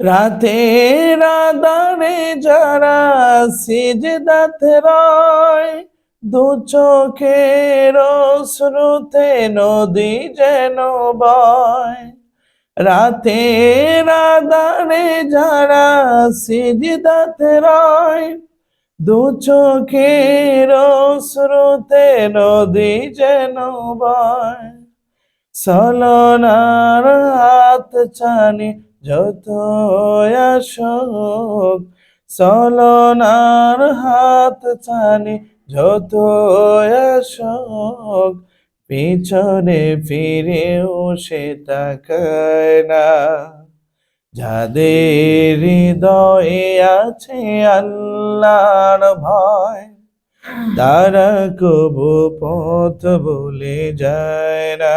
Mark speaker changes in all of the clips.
Speaker 1: রাতের আধারে যারা সিজদাতে রয় দু চোখের শ্রুতে নদী যেন বয়। রাতের আধারে যারা সিজদাতে রয় দু চোখের শ্রুতে নদী যেন বয়। সলনার হাত চানি যত আসক সলনার হাত চানি যত আসক, পিছনে ফিরেও সে তাকায় না। যাদের হৃদয়ে আছে আল্লাহর ভয়, তারা কবু পথ বলে যায় না।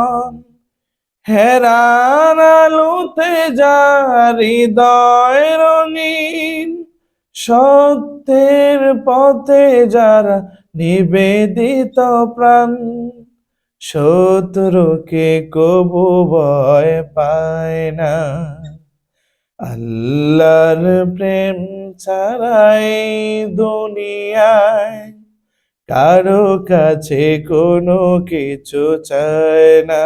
Speaker 1: হেরার আলোতে যা হৃদয় রঙিন, সত্যের পথে যারা নিবেদিত প্রাণ, শত্রুকে কবু ভয় পায় না। আল্লাহর প্রেম ছাড়াই দুনিয়ায় কারও কাছে কোনো কিছু চায় না।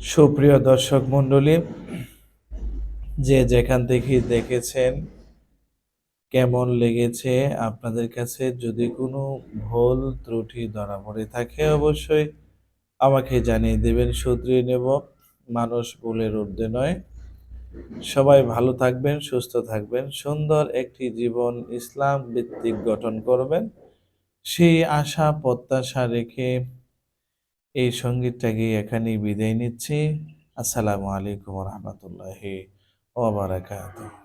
Speaker 1: সুপ্রিয় দর্শক মণ্ডলী, যে যেখান থেকে দেখেছেন কেমন লেগেছে আপনাদের কাছে যদি কোনো ভুল ত্রুটি ধরা পড়ে থাকে, অবশ্যই আমাকে জানিয়ে দেবেন। শুধরিয়ে নেব, মানুষ ভুলের ঊর্ধ্বে নয়। সবাই ভালো থাকবেন, সুস্থ থাকবেন, সুন্দর একটি জীবন ইসলাম ভিত্তিক গঠন করবেন। সেই আশা, প্রত্যাশা রেখে এই সঙ্গীতটাকে এখানেই বিদায় নিচ্ছি। আসসালামু আলাইকুম রহমতুল্লাহি ওবরাকাতুহ